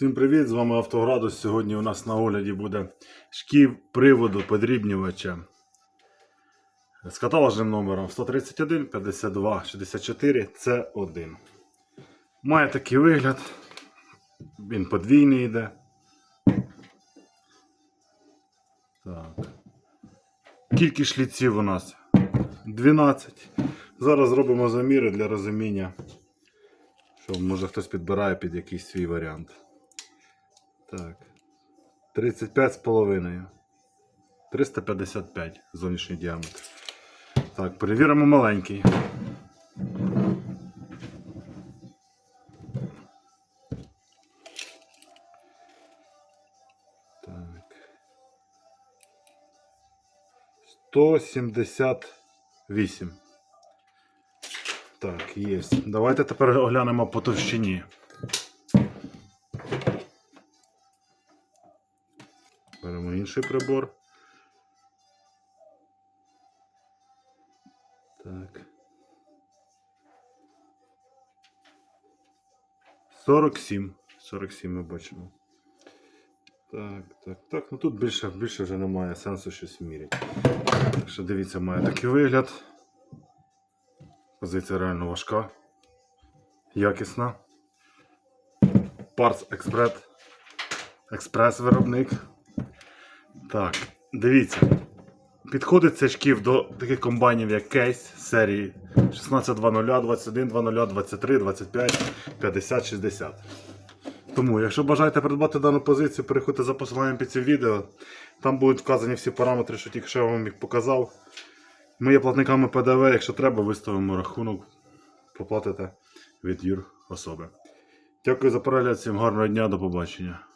Всім привіт! З вами Автоградус. Сьогодні у нас на огляді буде шків приводу подрібнювача з каталожним номером 131 52 64 C1. Має такий вигляд. Він подвійний йде. Так. Кількість шліців у нас 12. Зараз зробимо заміри для розуміння, що може хтось підбирає під якийсь свій варіант. Так. 35 з половиною. 355 зовнішній діаметр. Так, перевіримо маленький. Так. 178. Так, є. Давайте тепер оглянемо по товщині. Беремо інший прибор. Так. 47. 47 ми бачимо. Так, так, так. Ну тут більше, більше вже немає сенсу щось міряти. Так що дивіться, має такий вигляд. Позиція реально важка. Якісна. Express. Експрес виробник. Так, дивіться. Підходить цей шків до таких комбайнів, як кейс серії 16.00, 21.00, 23, 25, 50, 60. Тому, якщо бажаєте придбати дану позицію, переходьте за посиланням під цим відео. Там будуть вказані всі параметри, що тільки що я вам їх показав. Ми є платниками ПДВ, якщо треба, виставимо рахунок, поплатите від юр особи. Дякую за перегляд, всім гарного дня, до побачення.